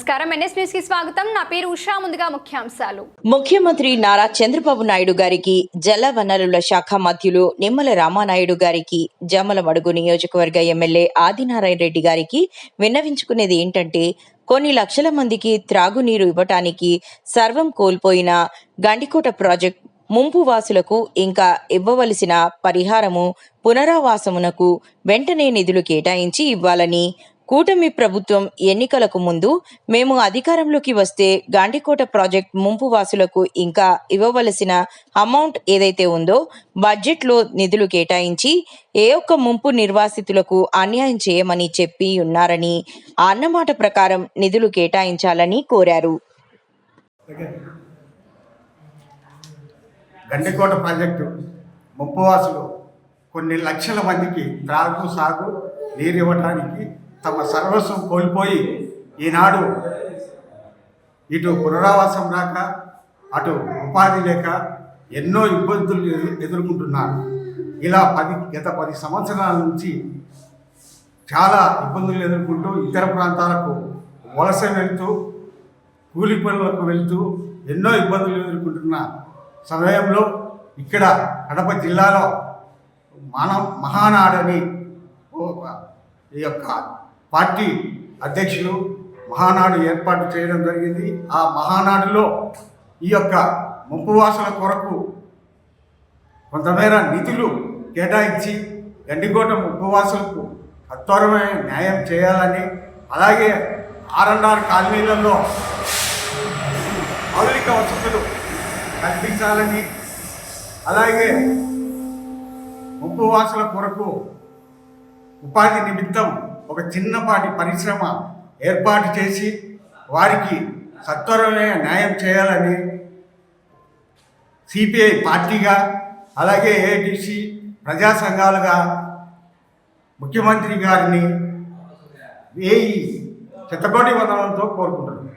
నమస్కారం. ఎన్ఎస్కి స్వాగతం. నా పేరు ఉషా. ముందుగా ముఖ్యాంశాలు. ముఖ్యమంత్రి నారా చంద్రబాబు నాయుడు గారికి జల వనరుల శాఖ మధ్యులు నిమ్మల రామానాయుడు గారికి జమలమడుగు నియోజకవర్గ ఎమ్మెల్యే ఆదినారాయణ రెడ్డి గారికి విన్నవించుకునేది ఏంటంటే కొన్ని లక్షల మందికి త్రాగునీరు ఇవ్వటానికి సర్వం కోల్పోయిన గండికోట ప్రాజెక్ట్ ముంపు వాసులకు ఇంకా ఇవ్వవలసిన పరిహారము పునరావాసమునకు వెంటనే నిధులు కేటాయించి ఇవ్వాలని కూటమి ప్రభుత్వం ఎన్నికలకు ముందు మేము అధికారంలోకి వస్తే గాండికోట ప్రాజెక్ట్ ముంపు వాసులకు ఇంకా ఇవ్వవలసిన అమౌంట్ ఏదైతే ఉందో బడ్జెట్లో నిధులు కేటాయించి ఏ ఒక్క ముంపు నిర్వాసితులకు అన్యాయం చేయమని చెప్పి ఉన్నారని ఆ అన్నమాట ప్రకారం నిధులు కేటాయించాలని కోరారు. గండికోట ప్రాజెక్టు ముప్పవాసులు కొన్ని లక్షల మందికి త్రాగు సాగు నీరు ఇవ్వడానికి తమ సర్వస్వం కోల్పోయి ఈనాడు ఇటు పునరావాసం రాక అటు ఉపాధి లేక ఎన్నో ఇబ్బందులు ఎదు- ఎదుర్కొంటున్నారు. ఇలా పది గత పది సంవత్సరాల నుంచి చాలా ఇబ్బందులు ఎదుర్కొంటూ ఇతర ప్రాంతాలకు వలస వెళ్తూ కూలి పనులకు వెళ్తూ ఎన్నో ఇబ్బందులు ఎదుర్కొంటున్న సమయంలో ఇక్కడ కడప జిల్లాలో మన మహానాడని ఈ యొక్క పార్టీ అధ్యక్షులు మహానాడు ఏర్పాటు చేయడం జరిగింది. ఆ మహానాడులో ఈ యొక్క ముంపువాసుల కొరకు కొంతమేర నిధులు కేటాయించి గండికోట ముంపువాసులకు సత్వరమైన న్యాయం చేయాలని అలాగే ఆర్ఎన్ఆర్ కాలనీలలో మౌలిక వసతులు కల్పించాలని అలాగే ఉపవాసుల కొరకు ఉపాధి నిమిత్తం ఒక చిన్నపాటి పరిశ్రమ ఏర్పాటు చేసి వారికి సత్వరమైన న్యాయం చేయాలని సిపిఐ పార్టీగా అలాగే ఏఐటిసి ప్రజా సంఘాలుగా ముఖ్యమంత్రి గారిని వేయి చెత్తకోటి వందనంతో కోరుకుంటున్నాను.